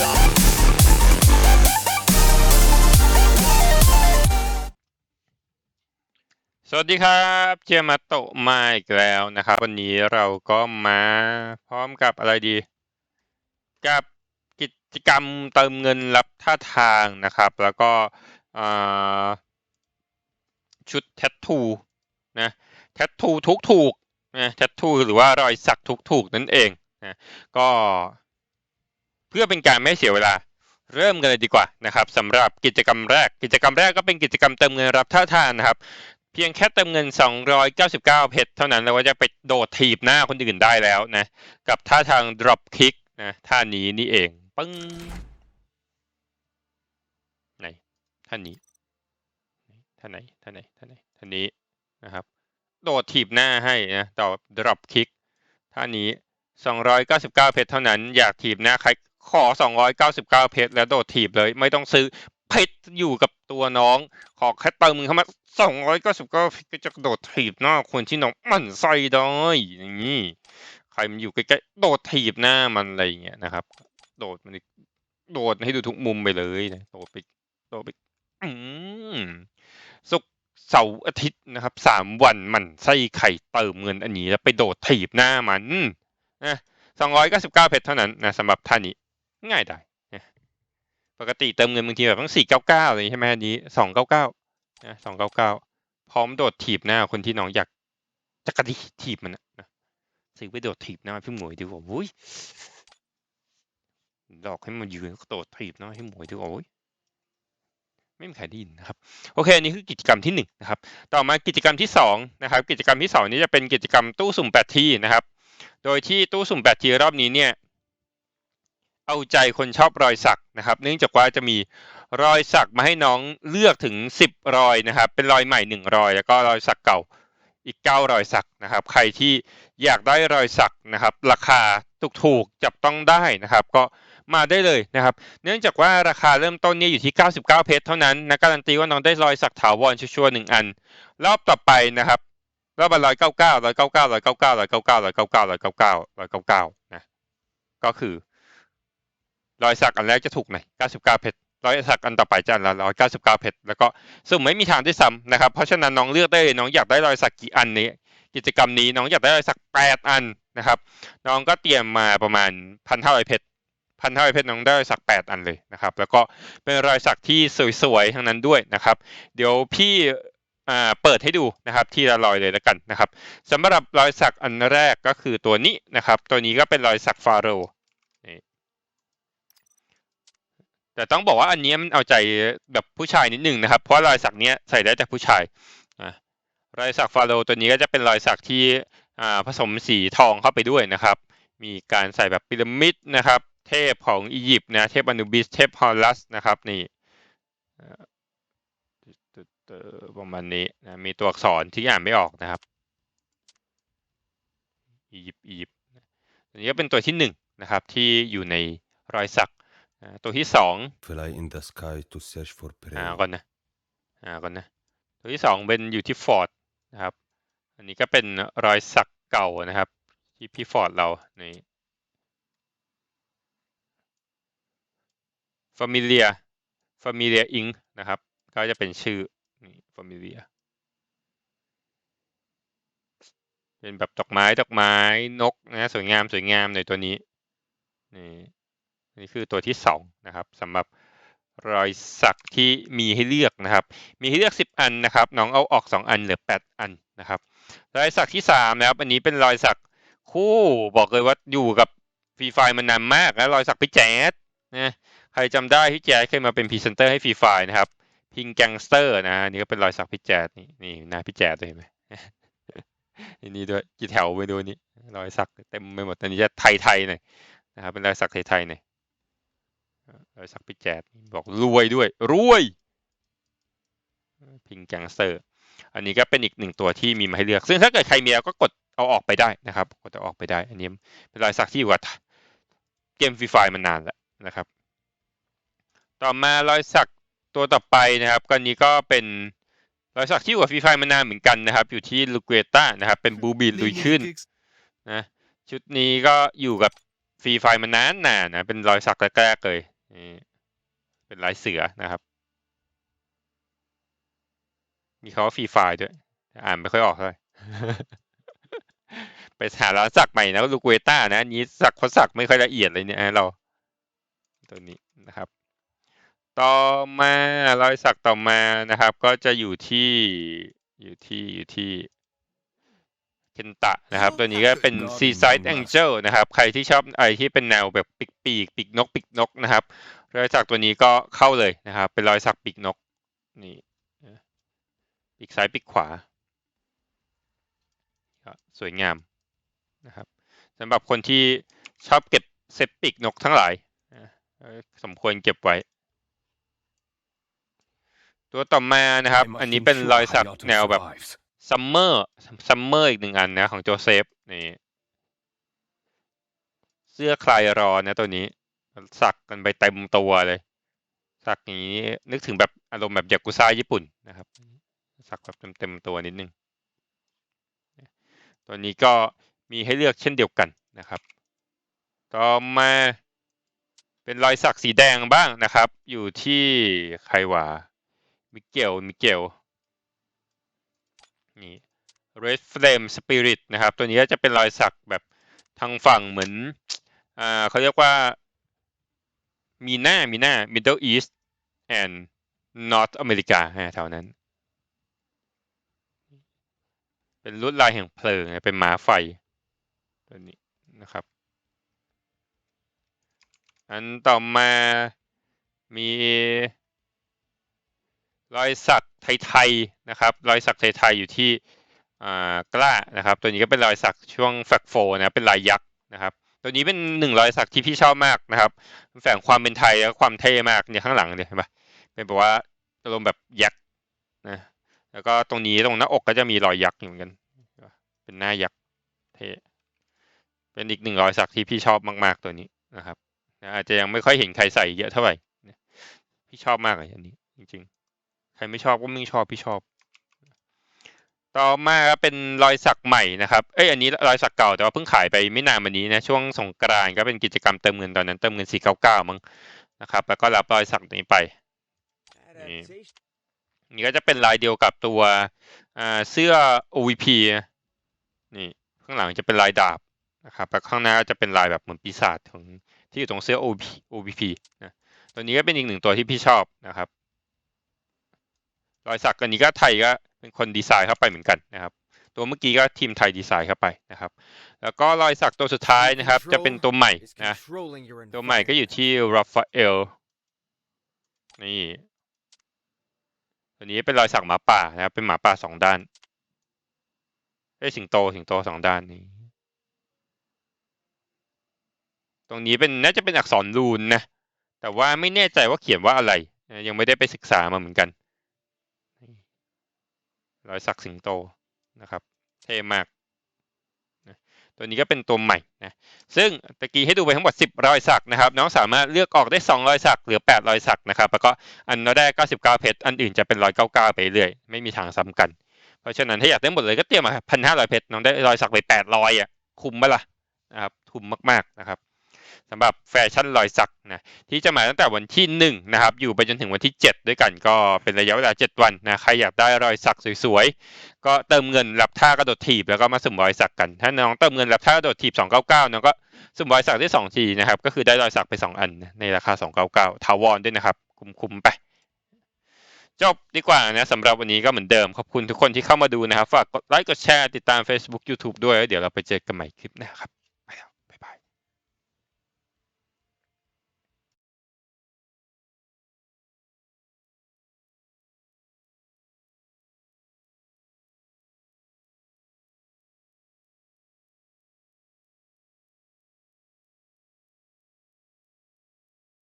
สวัสดีครับเจมาโตะมาอีกแล้วนะครับ วันนี้เราก็มาพร้อมกับอะไรดี กับกิจกรรมเติมเงินรับท่าทางนะครับ แล้วก็ชุดแทททูนะแทททูทุกถูกนะแทททูหรือว่ารอยสักทุกถูกนั่นเองนะก็ เพื่อเป็นการไม่เสียเวลา เริ่มกันเลยดีกว่านะครับสำหรับกิจกรรมแรก กิจกรรมแรกก็เป็นกิจกรรมเติมเงินรับท่าทางนะครับ เพียงแค่เติมเงิน 299 เพชรเท่านั้นเราก็จะไปโดดถีบหน้าคนอื่นได้แล้วนะ กับท่าทาง drop kick นะท่านี้นี่เองปึ้งไหนท่านี้ท่าไหนท่าไหนท่าไหนท่านี้นะครับ โดดถีบหน้าให้นะต่อ drop kick ท่านี้ 299 เพชรเท่านั้น อยากถีบหน้าใคร ขอ 299 เพชรแล้วโดดถีบเลย ไม่ต้องซื้อเพชรอยู่กับตัวน้อง ขอแค่เติมเงินเข้ามา 299 เพชรก็จะโดดถีบหน้าคนที่น้องมันไส้ได้อย่างนี้ใครมันอยู่ใกล้ๆโดดถีบหน้ามันอะไรอย่างเงี้ยนะครับ โดดมันโดดให้ดูทุกมุมไปเลยนะโดดไปโดดไปอืมศุกเสาร์อาทิตย์นะครับสามวันมันไส้ไข่เติมเงินอันนี้แล้วไปโดดถีบหน้ามันนะสองร้อยเก้าสิบเก้าเพชรเท่านั้นนะสำหรับท่านี้ ง่ายได้ปกติเติมเงินบางทีแบบต้องสี่เก้าเก้าอะไรใช่ไหมอันนี้สองเก้าเก้านะสองเก้าเก้าพร้อมโดดถีบหน้าคนที่น้องอยากจะกระดิถีบมันนะซื้อไปโดดถีบหน้าพี่หมวยดีกว่าวุ้ยหลอกให้มันยืนโดดถีบหน้าให้หมวยดีกว่าวุ้ยไม่มีใครได้ยินนะครับโอเคอันนี้คือกิจกรรมที่หนึ่งนะครับต่อมากิจกรรมที่สองนะครับกิจกรรมที่สองนี้จะเป็นกิจกรรมตู้สุ่มแปดที่นะครับโดยที่ตู้สุ่มแปดทีรอบนี้เนี่ย เอาใจคนชอบรอยสักนะครับ เนื่องจากว่าจะมีรอยสักมาให้น้องเลือกถึงสิบรอยนะครับ เป็นรอยใหม่หนึ่งรอย แล้วก็รอยสักเก่าอีกเก้ารอยสักนะครับ ใครที่อยากได้รอยสักนะครับ ราคาถูกๆจับต้องได้นะครับ ก็มาได้เลยนะครับ เนื่องจากว่าราคาเริ่มต้นเนี่ยอยู่ที่ 99 เพชรเท่านั้นนะการันตีว่าน้องได้รอยสักถาวรชัวร์ๆหนึ่งอัน รอบต่อไปนะครับรอบละร้อยเก้าเก้าร้อยเก้าเก้าร้อยเก้าเก้าร้อยเก้าเก้าร้อยเก้าเก้าร้อยเก้าเก้าร้อยเก้าเก้านะก็คือ รอยสักอันแรกจะถูกหน่อยเก้าสิบเพชรรอยสักอันต่อไปจะอันละร้อยเพชรแล้วก็สุ่มไม่มีทางด้วยซ้ำนะครับ เพราะฉะนั้นน้องเลือกได้เลยน้องอยากได้รอยสักกี่อันนี้ กิจกรรมนี้น้องอยากได้รอยสักแปดอันนะครับ น้องก็เตรียมมาประมาณพันห้าร้อยเพชรพันห้าร้อยเพชรน้องได้รอยสักแปดอันเลยนะครับ แล้วก็เป็นรอยสักที่สวยๆทั้งนั้นด้วยนะครับ เดี๋ยวพี่เปิดให้ดูนะครับที่ละรอยเลยแล้วกันนะครับสำหรับรอยสักอันแรกก็คือตัวนี้นะครับ ตัวนี้ก็เป็นรอยสักฟาโรห์นี่ แต่ต้องบอกว่าอันนี้มันเอาใจแบบผู้ชายนิดหนึ่งนะครับ เพราะรอยสักเนี้ยใส่ได้แต่ผู้ชายรอยสักฟาโรตัวนี้ก็จะเป็นรอยสักที่ผสมสีทองเข้าไปด้วยนะครับ มีการใส่แบบพีระมิดนะครับ เทพของอียิปต์นะ เทพอนุบิส เทพฮอลลัสนะครับนี่เอ่อเอ่อประมาณนี้นะมีตัวอักษรที่อ่านไม่ออกนะครับอียิปต์อียิปต์อันนี้ก็เป็นตัวที่หนึ่งนะครับที่อยู่ในรอยสัก อ่าตัวที่สอง Fly in the sky to search for อ่า prey. ก่อนนะอ่าก่อนนะตัวที่สองเป็นอยู่ที่ฟอร์ดนะครับ อันนี้ก็เป็นรอยสักเก่านะครับ ที่พี่ฟอร์ดเรานี่ Familia Familia Inc นะครับ ก็จะเป็นชื่อนี่ Familia เป็นแบบดอกไม้ดอกไม้นกนะสวยงามสวยงามหน่อยตัวนี้นี่ นี่คือตัวที่สองนะครับสำหรับรอยสักที่มีให้เลือกนะครับ มีให้เลือกสิบอันนะครับ น้องเอาออกสองอันเหลือแปดอันนะครับ รอยสักที่สามนะครับ อันนี้เป็นรอยสักคู่บอกเลยว่าอยู่กับฟรีไฟมานานมากแล้วรอยสักพี่แจ๊ดนะใครจำได้พี่แจ๊ดเคยมาเป็นพรีเซนเตอร์ให้ฟรีไฟนะครับ พิงแกงสเตอร์นะนี่ก็เป็นรอยสักพี่แจ๊ดนี่นี่น้าพี่แจ๊ดเลยเห็นไหมนนี้ด้วยกี่แถวไปดูนี่รอยสักเต็มไปหมดอันนี้จะไทยๆหน่อยนะครับเป็นรอยสักไทยๆหน่อย สักพี่แจดบอกรวยด้วย รวยพิงแกงสเตอร์ อันนี้ก็เป็นอีกหนึ่งตัวที่มีมาให้เลือก ซึ่งถ้าเกิดใครมีแล้วก็กดเอาออกไปได้นะครับ กดเอาออกไปได้ อันนี้เป็นรอยสักที่อยู่กับเกมฟรีไฟมานานแล้วนะครับ ต่อมารอยสักตัวต่อไปนะครับก็อันนี้ก็เป็นรอยสักที่อยู่กับฟรีไฟมานานเหมือนกันนะครับ อยู่ที่ลูเกต้านะครับ เป็นบูบีลุยขึ้นนะชุดนี้ก็อยู่กับฟรีไฟมานานนานนะเป็นรอยสักแรกๆเลย นี่เป็นลายเสือนะครับ มีคำว่าฟรีไฟล์ด้วย อ่านไม่ค่อยออกเท่าไหร่ไปหาร้านสักใหม่นะลูกเวต้านะนี้สักเขาสักไม่ค่อยละเอียดเลยเนี่ยเรา ตัวนี้นะครับ ต่อมารอยสักต่อมานะครับ ก็จะอยู่ที่อยู่ที่อยู่ที่ นตะนะครับ ตัวนี้ก็เป็น Seaside Angel นะครับ ใครที่ชอบอะไรที่เป็นแนวแบบปีกปีกปีกนกปีกนกนะครับรอยสักตัวนี้ก็เข้าเลยนะครับ เป็นรอยสักปีกนกนี่ปีกซ้ายปีกขวาก็สวยงามนะครับสำหรับคนที่ชอบเก็บเซตปีกนกทั้งหลายนะเอ่อสมควรเก็บไว้ ตัวต่อมานะครับ อันนี้เป็นรอยสักแนวแบบ ซัมเมอร์ซัมเมอร์อีกหนึ่งอันนะ ของโจเซฟนี่เสื้อคลายร้อนนะตัวนี้ สักกันไปเต็มตัวเลย สักนี้นึกถึงแบบอารมณ์แบบยากุซ่าญี่ปุ่นนะครับ สักแบบเต็มเต็มๆตัวนิดนึง ตัวนี้ก็มีให้เลือกเช่นเดียวกันนะครับ ต่อมาเป็นรอยสักสีแดงบ้างนะครับ อยู่ที่ใครวะมิเกลมิเกล นี่ Red Flame Spirit นะครับ ตัวนี้ก็จะเป็นรอยสักแบบทางฝั่งเหมือนอ่าเขาเรียกว่ามีหน้ามีหน้า Middle East and North America ฮะแถวนั้น เป็นลวดลายแห่งเพลิง เป็นหมาไฟ ตัวนี้นะครับ อันต่อมามีรอยสัก ไทยๆนะครับรอยสักไทยๆอยู่ที่กล้านะครับ ตัวนี้ก็เป็นรอยสักช่วงแฟกโฟนะเป็นลายยักษ์นะครับ ตัวนี้เป็นหนึ่งรอยสักที่พี่ชอบมากนะครับแฝงความเป็นไทยและความเท่มากเนี่ยข้างหลังเนี่ยเห็นปะเป็นแบบว่าอารมณ์แบบยักษ์นะแล้วก็ตรงนี้ตรงหน้าอกก็จะมีรอยยักษ์อยู่เหมือนกัน เป็นหน้ายักษ์เท่เป็นอีกหนึ่งรอยสักที่พี่ชอบมาก ๆตัวนี้นะครับอาจจะยังไม่ค่อยเห็นใครใส่เยอะเท่าไหร่พี่ชอบมากเลยอันนี้จริง ๆ ครไม่ชอบก็ไม่ชอบพี่ชอบ ต่อมาก็เป็นรอยสักใหม่นะครับ เอ้ยอันนี้รอยสักเก่าแต่ว่าเพิ่งขายไปไม่นานมานี้นะช่วงสงกรานต์ก็เป็นกิจกรรมเติมเงินตอนนั้นเติมเงิน 499 มั้งนะครับ แล้วก็รับรอยสักนี้ไปนี่ก็จะเป็นลายเดียวกับตัวอ่าเสื้อ OVP นะนี่ข้างหลังจะเป็นลายดาบนะครับแล้วข้างหน้าจะเป็นลายแบบเหมือนปีศาจของที่อยู่ตรงเสื้อ OVP OVP นะตัวนี้ก็เป็นอีกหนึ่งตัวที่พี่ชอบนะครับ รอยสักอันนี้ก็ไทยก็เป็นคนดีไซน์เข้าไปเหมือนกันนะครับ ตัวเมื่อกี้ก็ทีมไทยดีไซน์เข้าไปนะครับ แล้วก็รอยสักตัวสุดท้ายนะครับ จะเป็นตัวใหม่นะตัวใหม่ก็อยู่ที่ราฟาเอลนี่ตัวนี้เป็นรอยสักหมาป่านะครับ เป็นหมาป่าสองด้านเอ้สิงโตสิงโตสองด้านนี้ ตรงนี้เป็นน่าจะเป็นอักษรรูนนะแต่ว่าไม่แน่ใจว่าเขียนว่าอะไร ยังไม่ได้ไปศึกษามาเหมือนกัน รอยสักสิงโตนะครับเท่มากนะตัวนี้ก็เป็นตัวใหม่นะซึ่งตะกี้ให้ดูไปทั้งหมด 10 รอยสักนะครับ น้องสามารถเลือกออกได้ 2 รอยสักหลือ 8 รอยสักนะครับแล้วก็อันแรก 99 เพชรอันอื่นจะเป็น 199 ไปเรื่อยไม่มีทางซ้ำกัน เพราะฉะนั้นถ้าอยากได้หมดเลยก็เตรียมมาพันห้าร้อยเพชรน้องได้รอยสักไป 800อะคุ้มไหมล่ะนะครับคุ้มมากๆนะครับ สำหรับแฟชั่นรอยสักนะที่จะมาตั้งแต่วันที่หนึ่งนะครับอยู่ไปจนถึงวันที่ 7 ด้วยกันก็เป็นระยะเวลา 7 วันนะใครอยากได้รอยสักสวยๆ ก็เติมเงินรับท่ากระโดดถีบแล้วก็มาสุ่มรอยสักกัน ถ้าน้องเติมเงินรับท่ากระโดดถีบ 299น้องก็สุ่มรอยสักได้2ทีนะครับก็คือได้รอยสักไป 2 อันในราคา 299ทาวอนด้วยนะครับคุ้มๆไปจบดีกว่านะสำหรับวันนี้ก็เหมือนเดิม ขอบคุณทุกคนที่เข้ามาดูนะครับ ฝากกดไลค์กดแชร์ติดตาม Facebook YouTube ด้วยแล้วเดี๋ยวเราไปเจอกันใหม่คลิปหน้าครับ